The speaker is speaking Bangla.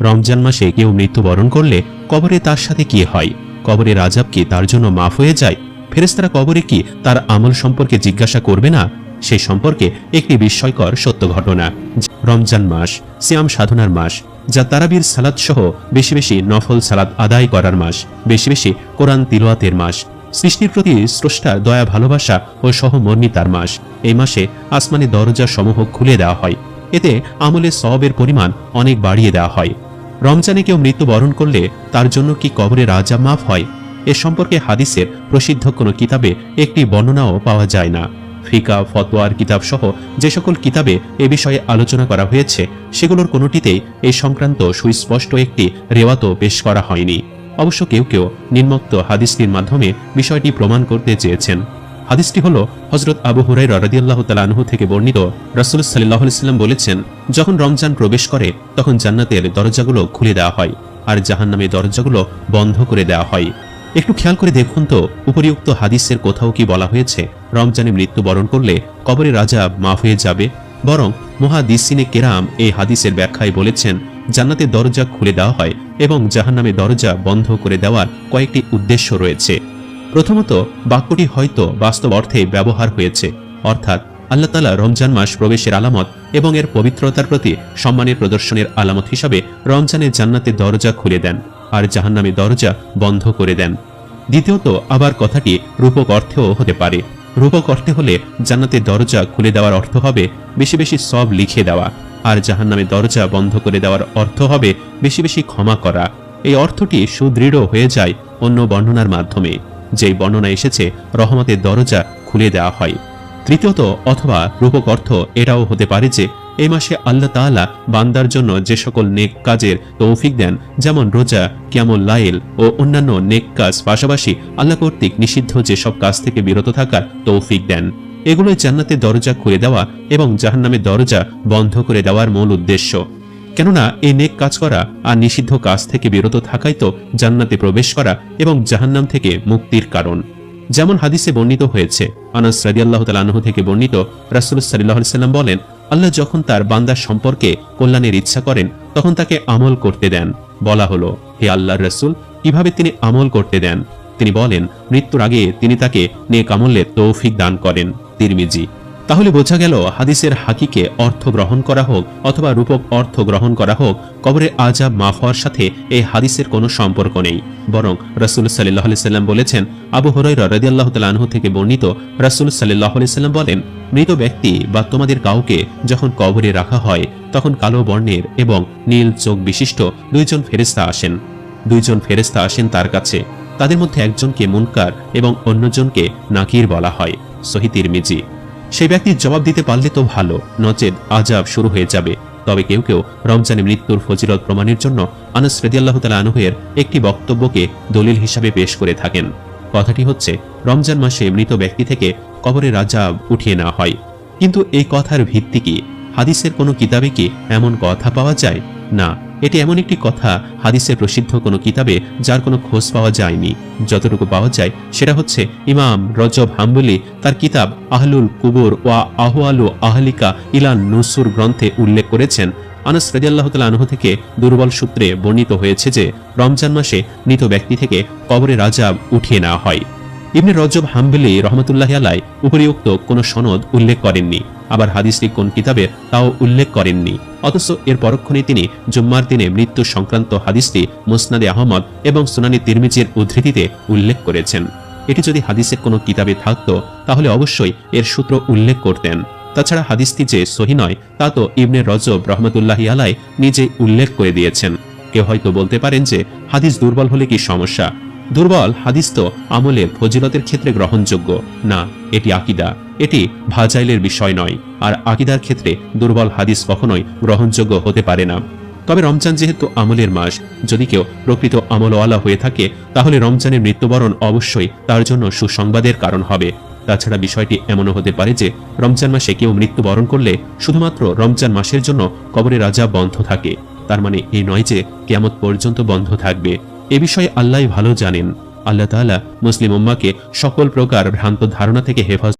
রমজান মাসে কেউ মৃত্যুবরণ করলে কবরে তার সাথে কি হয়? কবরের আজাব কি তার জন্য মাফ হয়ে যায়? ফেরেস্তারা কবরে কি তার আমল সম্পর্কে জিজ্ঞাসা করবে না? সে সম্পর্কে একটি বিস্ময়কর সত্য ঘটনা। রমজান মাস, সিয়াম সাধনার মাস, যা তারাবির সালাদ সহ বেশি বেশি নফল সালাদ আদায় করার মাস, বেশি বেশি কোরআন তিলওয়াতের মাস, সৃষ্টির প্রতি স্রষ্টার দয়া, ভালোবাসা ও সহমর্মিতার মাস, এই মাসে আসমানি দরজা সমূহ খুলে দেওয়া হয়। এতে আমলে সবের পরিমাণ অনেক বাড়িয়ে দেওয়া হয়। রমজানে কেউ মৃত্যুবরণ করলে তার জন্য কি কবরের আজাব মাফ হয়? এ সম্পর্কে হাদিসের প্রসিদ্ধ কোনো কিতাবে একটি বর্ণনাও পাওয়া যায় না। ফিকা, ফতোয়ার কিতাব সহ যে সকল কিতাবে এ বিষয়ে আলোচনা করা হয়েছে, সেগুলোর কোনোটিতেই এই সংক্রান্ত সুস্পষ্ট একটি রেওয়াতও পেশ করা হয়নি। অবশ্য কেউ কেউ নিম্নোক্ত হাদিসটির মাধ্যমে বিষয়টি প্রমাণ করতে চেয়েছেন। হাদিসটি হল হজরত আবু হুরাই রাদিয়াল্লাহ তালানহু থেকে বর্ণিত। রাসুল সাল্লাহ সাল্লাম বলেছেন, যখন রমজান প্রবেশ করে, তখন জান্নাতের দরজাগুলো খুলে দেওয়া হয় আর জাহান জাহান্নামের দরজাগুলো বন্ধ করে দেওয়া হয়। একটু খেয়াল করে দেখুন তো, উপরিউক্ত হাদিসের কোথাও কি বলা হয়েছে, রমজানে মৃত্যুবরণ করলে কবরে রাজা মাফ হয়ে যাবে? বরং মহাদিসিনে কেরাম এই হাদিসের ব্যাখ্যায় বলেছেন, জান্নাতের দরজা খুলে দেওয়া হয় এবং জাহান্নামের দরজা বন্ধ করে দেওয়ার কয়েকটি উদ্দেশ্য রয়েছে। প্রথমত, বাক্যটি হয়তো বাস্তব অর্থে ব্যবহার হয়েছে, অর্থাৎ আল্লাহ তালা রমজান মাস প্রবেশের আলামত এবং এর পবিত্রতার প্রতি সম্মানের প্রদর্শনের আলামত হিসাবে রমজানের জান্নাতের দরজা খুলে দেন আর জাহান্নামে দরজা বন্ধ করে দেন। দ্বিতীয়ত, আবার কথাটি রূপক অর্থেও হতে পারে। রূপক অর্থে হলে জান্নাতের দরজা খুলে দেওয়ার অর্থ হবে বেশি বেশি সব লিখে দেওয়া আর জাহান্নামের দরজা বন্ধ করে দেওয়ার অর্থ হবে বেশি বেশি ক্ষমা করা। এই অর্থটি সুদৃঢ় হয়ে যায় অন্য বর্ণনার মাধ্যমে। যেই বর্ণনা এসেছে, রহমতের দরজা খুলে দেওয়া হয়। তৃতীয়ত, অথবা রূপক অর্থ এটাও হতে পারে যে, এই মাসে আল্লাহ তাআলা বান্দার জন্য যে সকল নেক কাজের তৌফিক দেন, যেমন রোজা, কিয়ামুল লাইল ও অন্যান্য নেক কাজ পাশাপাশি আল্লাহ কর্তৃক নিষিদ্ধ যেসব কাজ থেকে বিরত থাকার তৌফিক দেন। এগুলোই জান্নাতের দরজা খুলে দেওয়া এবং জাহান্নামের দরজা বন্ধ করে দেওয়ার মূল উদ্দেশ্য। কেননা এই নেক কাজ করা আর নিষিদ্ধ কাজ থেকে বিরত থাকাই তো জান্নাতে প্রবেশ করা এবং জাহান্নাম থেকে মুক্তির কারণ। যেমন হাদিসে বর্ণিত হয়েছে, আনাস রাদিয়াল্লাহু তাআলা আনহু থেকে বর্ণিত রাসূল সাল্লাল্লাহু সাল্লাম বলেন, আল্লাহ যখন তার বান্দার সম্পর্কে কল্যাণের ইচ্ছা করেন, তখন তাকে আমল করতে দেন। বলা হলো, হে আল্লাহর রসুল, কীভাবে তিনি আমল করতে দেন? তিনি বলেন, মৃত্যুর আগে তিনি তাকে নেক আমলের তৌফিক দান করেন। তিরমিজি তাহলে বোঝা গেল হাদিসের হাকিকে অর্থ গ্রহণ করা হোক অথবা রূপক অর্থ গ্রহণ করা হোক, কবরে আজাব মাফ হওয়ার সাথে এই হাদিসের কোনো সম্পর্ক নেই। বরং রাসুল সাল্লাহ সাল্লাম বলেছেন, আবু হরাই রদিয়াল্লাহ তালাহ থেকে বর্ণিত, রাসুল সাল্লাহ সাল্লাম বলেন, মৃত ব্যক্তি বা তোমাদের কাউকে যখন কবরে রাখা হয়, তখন কালো বর্ণের এবং নীল চোখ বিশিষ্ট দুইজন ফেরেস্তা আসেন। দুইজন ফেরেস্তা আসেন তার কাছে। তাদের মধ্যে একজনকে মুনকার এবং অন্যজনকে নাকির বলা হয়। সহিতির মিজি সেই ব্যক্তি জবাব দিতে পারলে তো ভালো। নচেত আজাব শুরু হয়ে যাবে। তবে কেউ কেউ রমজানে মৃত্যুর ফজিলত প্রমাণের জন্য আনাস রেদিয়াল্লাহ তালা আনহের একটি বক্তব্যকে দলিল হিসাবে পেশ করে থাকেন। কথাটি হচ্ছে, রমজান মাসে মৃত ব্যক্তি থেকে কবরের আজাব উঠিয়ে নেওয়া হয়। কিন্তু এই কথার ভিত্তি কি? হাদিসের কোনো কিতাবে কি এমন কথা পাওয়া যায়? না। এটি এমন একটি কথা, হাদিসের প্রসিদ্ধ কোনো কিতাবে যার কোনো খোঁজ পাওয়া যায়নি। যতটুকু পাওয়া যায়, সেটা হচ্ছে ইমাম রজব হাম্বলি তার কিতাব আহলুল কুবুর ওয়া আহওয়ালু আহলিকা ইলান নুসুর গ্রন্থে উল্লেখ করেছেন। আনাস রাজিয়াল্লাহ আনহু থেকে দুর্বল সূত্রে বর্ণিত হয়েছে যে, রমজান মাসে মৃত ব্যক্তি থেকে কবরে রাজাব উঠিয়ে নেওয়া হয়। ইবনে রজব হাম্বলি রহমতুল্লাহ আলাই উপরিউক্ত কোনো সনদ উল্লেখ করেননি। আবার হাদিসটি কোন কিতাবে তাও উল্লেখ করেননি। অথচ এর পরক্ষণে তিনি জুম্মার দিনে মৃত্যু সংক্রান্ত হাদিসটি মুসনাদে আহমদ এবং সুনানি তিরমিজের উদ্ধৃতিতে উল্লেখ করেছেন। এটি যদি হাদিসের কোনো কিতাবে থাকত, তাহলে অবশ্যই এর সূত্র উল্লেখ করতেন। তাছাড়া হাদিসটি যে সহি নয়, তা তো ইবনে রজব রহমতুল্লাহি আলাই নিজে উল্লেখ করে দিয়েছেন। কেউ হয়তো বলতে পারেন যে, হাদিস দুর্বল হলে কি সমস্যা? দুর্বল হাদিস তো আমলে, ফজিলতের ক্ষেত্রে গ্রহণযোগ্য। না, এটি আকিদা। এটি ভাজাইলের বিষয় নয়। আর আকিদার ক্ষেত্রে দুর্বল হাদিস কখনোই গ্রহণযোগ্য হতে পারে না। তবে রমজান যেহেতু আমলের মাস, যদি কেউ প্রকৃত আমলওয়ালা হয়ে থাকে, তাহলে রমজানের মৃত্যুবরণ অবশ্যই তার জন্য সুসংবাদের কারণ হবে। তাছাড়া বিষয়টি এমনও হতে পারে যে, রমজান মাসে কেউ মৃত্যুবরণ করলে শুধুমাত্র রমজান মাসের জন্য কবরের রাজা বন্ধ থাকে। তার মানে এই নয় যে, কেয়ামত পর্যন্ত বন্ধ থাকবে। এ বিষয়ে আল্লাহ ভালো জানেন। আল্লাহ তালা মুসলিম উম্মাকে সকল প্রকার ভ্রান্ত ধারণা থেকে হেফাজত